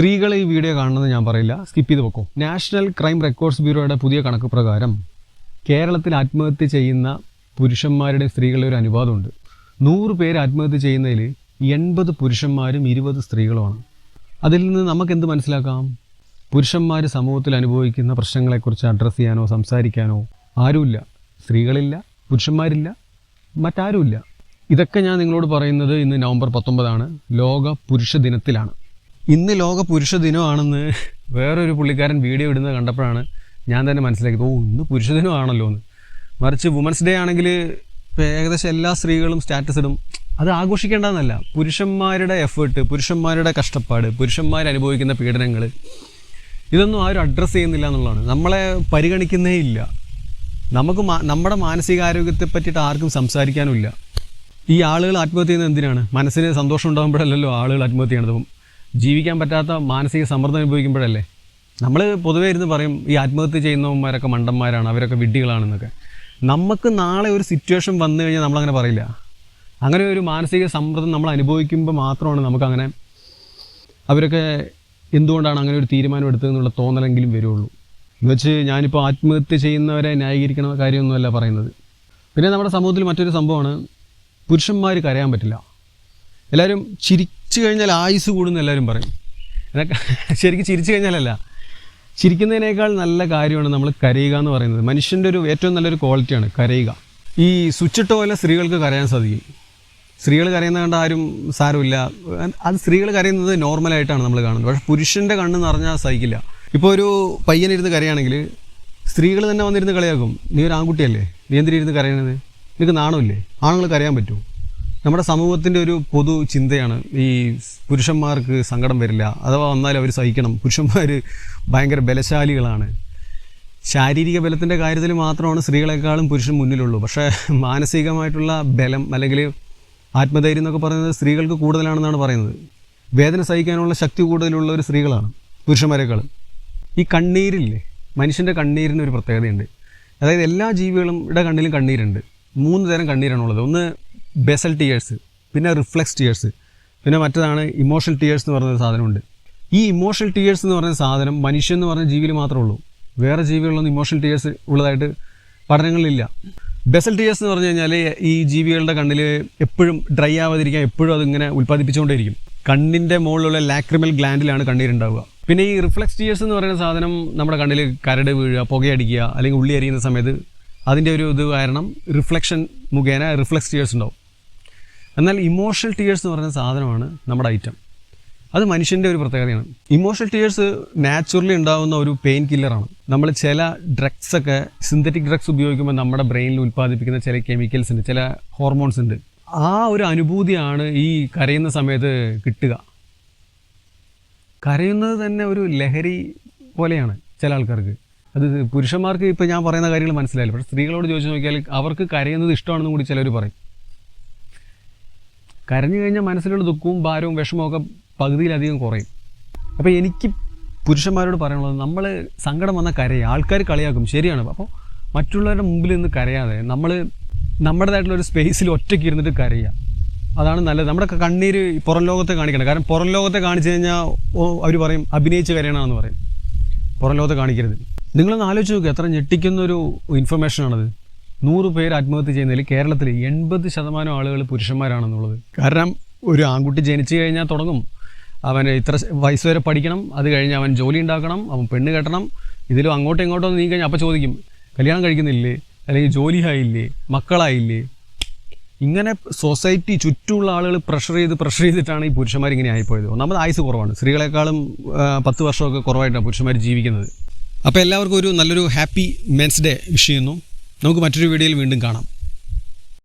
സ്ത്രീകൾ ഈ വീഡിയോ കാണണമെന്ന് ഞാൻ പറയില്ല. സ്കിപ്പ് ചെയ്ത് വെക്കും. നാഷണൽ ക്രൈം റെക്കോർഡ്സ് ബ്യൂറോയുടെ പുതിയ കണക്ക് പ്രകാരം കേരളത്തിൽ ആത്മഹത്യ ചെയ്യുന്ന പുരുഷന്മാരുടെയും സ്ത്രീകളുടെ ഒരു അനുപാതമുണ്ട്. നൂറ് പേര് ആത്മഹത്യ ചെയ്യുന്നതിൽ എൺപത് പുരുഷന്മാരും ഇരുപത് സ്ത്രീകളുമാണ്. അതിൽ നിന്ന് നമുക്ക് എന്ത് മനസ്സിലാക്കാം? പുരുഷന്മാർ സമൂഹത്തിൽ അനുഭവിക്കുന്ന പ്രശ്നങ്ങളെക്കുറിച്ച് അഡ്രസ്സ് ചെയ്യാനോ സംസാരിക്കാനോ ആരുമില്ല. സ്ത്രീകളില്ല പുരുഷന്മാരില്ല മറ്റാരുമില്ല. ഇതൊക്കെ ഞാൻ നിങ്ങളോട് പറയുന്നത് ഇന്ന് നവംബർ പത്തൊമ്പതാണ്. ലോക പുരുഷ ദിനത്തിലാണ്. ഇന്ന് ലോക പുരുഷ ദിനമാണെന്ന് വേറൊരു പുള്ളിക്കാരൻ വീഡിയോ ഇടുന്നത് കണ്ടപ്പോഴാണ് ഞാൻ തന്നെ മനസ്സിലാക്കിയത്. ഓ ഇന്ന് പുരുഷ ദിനമാണല്ലോ എന്ന്. മറിച്ച് വുമൻസ് ഡേ ആണെങ്കിൽ ഇപ്പോൾ ഏകദേശം എല്ലാ സ്ത്രീകളും സ്റ്റാറ്റസ് ഇടും. അത് ആഘോഷിക്കേണ്ടതെന്നല്ല. പുരുഷന്മാരുടെ എഫേർട്ട് പുരുഷന്മാരുടെ കഷ്ടപ്പാട് പുരുഷന്മാർ അനുഭവിക്കുന്ന പീഡനങ്ങൾ ഇതൊന്നും ആരും അഡ്രസ്സ് ചെയ്യുന്നില്ല എന്നുള്ളതാണ്. നമ്മളെ പരിഗണിക്കുന്നേ ഇല്ല. നമുക്ക് നമ്മുടെ മാനസികാരോഗ്യത്തെ പറ്റിയിട്ട് ആർക്കും സംസാരിക്കാനുമില്ല ഈ ആളുകൾ ആത്മഹത്യ ചെയ്യുന്നത് എന്തിനാണ്? മനസ്സിന് സന്തോഷം ഉണ്ടാകുമ്പോഴല്ലല്ലോ ആളുകൾ ആത്മഹത്യ ചെയ്യണത്. ജീവിക്കാൻ പറ്റാത്ത മാനസിക സമ്മർദ്ദം അനുഭവിക്കുമ്പോഴല്ലേ? നമ്മൾ പൊതുവേ ഇരുന്ന് പറയും ഈ ആത്മഹത്യ ചെയ്യുന്നവന്മാരൊക്കെ മണ്ടന്മാരാണ് അവരൊക്കെ വിഡ്ഢികളാണെന്നൊക്കെ. നമുക്ക് നാളെ ഒരു സിറ്റുവേഷൻ വന്നു കഴിഞ്ഞാൽ നമ്മളങ്ങനെ പറയില്ല. അങ്ങനെ ഒരു മാനസിക സമ്മർദ്ദം നമ്മൾ അനുഭവിക്കുമ്പോൾ മാത്രമാണ് നമുക്കങ്ങനെ അവരൊക്കെ എന്തുകൊണ്ടാണ് അങ്ങനെ ഒരു തീരുമാനം എടുത്തതെന്നുള്ള തോന്നലെങ്കിലും വരുള്ളൂ. എന്ന് വെച്ച് ഞാനിപ്പോൾ ആത്മഹത്യ ചെയ്യുന്നവരെ ന്യായീകരിക്കണ കാര്യമൊന്നുമല്ല പറയുന്നത്. പിന്നെ നമ്മുടെ സമൂഹത്തിൽ മറ്റൊരു സംഭവമാണ് പുരുഷന്മാർ കരയാൻ പറ്റില്ല. എല്ലാവരും ചിരിച്ചു കഴിഞ്ഞാൽ ആയുസ് കൂടുമെന്ന് എല്ലാവരും പറയും. ശരിക്കും ചിരിച്ചു കഴിഞ്ഞാലല്ല. ചിരിക്കുന്നതിനേക്കാൾ നല്ല കാര്യമാണ് നമ്മൾ കരയുക എന്ന് പറയുന്നത്. മനുഷ്യന്റെ ഒരു ഏറ്റവും നല്ലൊരു ക്വാളിറ്റിയാണ് കരയുക. ഈ സ്വിച്ചിട്ട പോലെ സ്ത്രീകൾക്ക് കരയാൻ സാധിക്കും. സ്ത്രീകൾ കരയുന്ന കണ്ട ആരും സാരമില്ല. അത് സ്ത്രീകൾ കരയുന്നത് നോർമലായിട്ടാണ് നമ്മൾ കാണുന്നത്. പക്ഷേ പുരുഷന്റെ കണ്ണ് നിറഞ്ഞാൽ സഹിക്കില്ല. ഇപ്പോൾ ഒരു പയ്യനിരുന്ന് കരയാണെങ്കിൽ സ്ത്രീകൾ തന്നെ വന്നിരുന്ന് കളിയാക്കും. നീ ഒരു ആൺകുട്ടിയല്ലേ? നീ എന്തിനിരുന്ന് കരയണത്? നിനക്ക് നാണമില്ലേ? ആണുങ്ങൾ കരയാൻ പറ്റുമോ? നമ്മുടെ സമൂഹത്തിന്റെ ഒരു പൊതു ചിന്തയാണ് ഈ പുരുഷന്മാർക്ക് സങ്കടം വരില്ല. അഥവാ വന്നാൽ അവർ സഹിക്കണം. പുരുഷന്മാർ ഭയങ്കര ബലശാലികളാണ്. ശാരീരിക ബലത്തിന്റെ കാര്യത്തിൽ മാത്രമാണ് സ്ത്രീകളെക്കാളും പുരുഷൻ മുന്നിലുള്ളൂ. പക്ഷേ മാനസികമായിട്ടുള്ള ബലം അല്ലെങ്കിൽ ആത്മധൈര്യം എന്നൊക്കെ പറയുന്നത് സ്ത്രീകൾക്ക് കൂടുതലാണെന്നാണ് പറയുന്നത്. വേദന സഹിക്കാനുള്ള ശക്തി കൂടുതലുള്ള ഒരു സ്ത്രീകളാണ് പുരുഷന്മാരെക്കാളും. ഈ കണ്ണീരില്ലേ? മനുഷ്യന്റെ കണ്ണീരിന് ഒരു പ്രത്യേകതയുണ്ട്. അതായത് എല്ലാ ജീവികളും ജീവികളുടെ കണ്ണിലും കണ്ണീരുണ്ട്. മൂന്ന് തരം കണ്ണീരാണുള്ളത്. ഒന്ന് ബെസൽ ടിയേഴ്സ് പിന്നെ റിഫ്ലക്സ് ടിയേഴ്സ് പിന്നെ മറ്റതാണ് ഇമോഷണൽ ടിയേഴ്സ് എന്ന് പറയുന്ന സാധനമുണ്ട്. ഈ ഇമോഷണൽ ടിയേഴ്സ് എന്ന് പറയുന്ന സാധനം മനുഷ്യൻ എന്ന് പറഞ്ഞ ജീവിയിൽ മാത്രമേ ഉള്ളൂ. വേറെ ജീവികളൊന്നും ഇമോഷണൽ ടിയേഴ്സ് ഉള്ളതായിട്ട് പഠനങ്ങളിലില്ല. ബെസൽ ടിയേഴ്സ് എന്ന് പറഞ്ഞു കഴിഞ്ഞാൽ ഈ ജീവികളുടെ കണ്ണിൽ എപ്പോഴും ഡ്രൈ ആവാതിരിക്കാൻ എപ്പോഴും അതിങ്ങനെ ഉൽപ്പാദിപ്പിച്ചുകൊണ്ടേയിരിക്കും. കണ്ണിന്റെ മുകളിലുള്ള ലാക്രിമൽ ഗ്ലാൻഡിലാണ് കണ്ണീരുണ്ടാവുക. പിന്നെ ഈ റിഫ്ലക്സ് ടിയേഴ്സ് എന്ന് പറയുന്ന സാധനം നമ്മുടെ കണ്ണിൽ കരട് വീഴുക പുകയടിക്കുക അല്ലെങ്കിൽ ഉള്ളി അരിയുന്ന സമയത്ത് അതിന്റെ ഒരു ഇത് കാരണം റിഫ്ലക്ഷൻ മുഖേന റിഫ്ലക്സ് ടിയേഴ്സ് ഉണ്ടാവും. എന്നാൽ ഇമോഷണൽ ടീയേഴ്സ് എന്ന് പറയുന്ന സാധനമാണ് നമ്മുടെ ഐറ്റം അത് മനുഷ്യന്റെ ഒരു പ്രത്യേകതയാണ്. ഇമോഷണൽ ടീയേഴ്സ് നാച്ചുറലി ഉണ്ടാകുന്ന ഒരു പെയിൻ കില്ലറാണ് നമ്മൾ ചില ഡ്രഗ്സ് ഒക്കെ സിന്തറ്റിക് ഡ്രഗ്സ് ഉപയോഗിക്കുമ്പോൾ നമ്മുടെ ബ്രെയിനിൽ ഉൽപ്പാദിപ്പിക്കുന്ന ചില കെമിക്കൽസ് ഉണ്ട് ചില ഹോർമോൺസ് ഉണ്ട്. ആ ഒരു അനുഭൂതിയാണ് ഈ കരയുന്ന സമയത്ത് കിട്ടുക. കരയുന്നത് തന്നെ ഒരു ലഹരി പോലെയാണ് ചില ആൾക്കാർക്ക്. അത് പുരുഷന്മാർക്ക് ഇപ്പോൾ ഞാൻ പറയുന്ന കാര്യങ്ങൾ മനസ്സിലായില്ല. പക്ഷേ സ്ത്രീകളോട് ചോദിച്ചു നോക്കിയാൽ അവർക്ക് കരയുന്നത് ഇഷ്ടമാണെന്നും കൂടി ചിലർ പറയും. കരഞ്ഞു കഴിഞ്ഞാൽ മനസ്സിലുള്ള ദുഃഖവും ഭാരവും വിഷമവും ഒക്കെ പകുതിയിലധികം കുറയും. അപ്പോൾ എനിക്ക് പുരുഷന്മാരോട് പറയാനുള്ളത് നമ്മൾ സങ്കടം വന്ന കരയുക ആൾക്കാർ കളിയാക്കും. ശരിയാണ്. അപ്പോൾ മറ്റുള്ളവരുടെ മുമ്പിൽ നിന്ന് കരയാതെ നമ്മൾ നമ്മുടേതായിട്ടുള്ള ഒരു സ്പേസിൽ ഒറ്റയ്ക്ക് ഇരുന്നിട്ട് കരയുക. അതാണ് നല്ലത്. നമ്മുടെ കണ്ണീര് പുറം ലോകത്തെ കാണിക്കണം. കാരണം പുറം ലോകത്തെ കാണിച്ചു കഴിഞ്ഞാൽ അവർ പറയും അഭിനയിച്ച് കരയണമെന്ന് പറയും. പുറം ലോകത്തെ കാണിക്കരുത്. നിങ്ങളൊന്ന് ആലോചിച്ച് നോക്കുക എത്ര ഞെട്ടിക്കുന്ന ഒരു ഇൻഫർമേഷനാണത് നൂറ് പേർ ആത്മഹത്യ ചെയ്യുന്നതിൽ കേരളത്തിൽ എൺപത് ശതമാനം ആളുകൾ പുരുഷന്മാരാണെന്നുള്ളത്. കാരണം ഒരു ആൺകുട്ടി ജനിച്ചു കഴിഞ്ഞാൽ തുടങ്ങും. അവൻ ഇത്ര വയസ്സ് വരെ പഠിക്കണം അത് കഴിഞ്ഞ് അവൻ ജോലി ഉണ്ടാക്കണം അവൻ പെണ്ണ് കെട്ടണം ഇതിലും അങ്ങോട്ടും ഇങ്ങോട്ടും നീ കഴിഞ്ഞാൽ അപ്പോൾ ചോദിക്കും കല്യാണം കഴിക്കുന്നില്ലേ? അല്ലെങ്കിൽ ജോലി ആയില്ലേ? മക്കളായില്ലേ? ഇങ്ങനെ സൊസൈറ്റി ചുറ്റുമുള്ള ആളുകൾ പ്രഷർ ചെയ്ത് പ്രഷർ ചെയ്തിട്ടാണ് ഈ പുരുഷന്മാർ ഇങ്ങനെ ആയിപ്പോയത്. ഒന്നാമത് ആയുസ് കുറവാണ്. സ്ത്രീകളെക്കാളും പത്ത് വർഷമൊക്കെ കുറവായിട്ടാണ് പുരുഷന്മാർ ജീവിക്കുന്നത്. അപ്പോൾ എല്ലാവർക്കും ഒരു നല്ലൊരു ഹാപ്പി മെൻസ് ഡേ വിഷ് ചെയ്യുന്നു. നമുക്ക് മറ്റൊരു വീഡിയോയിൽ വീണ്ടും കാണാം.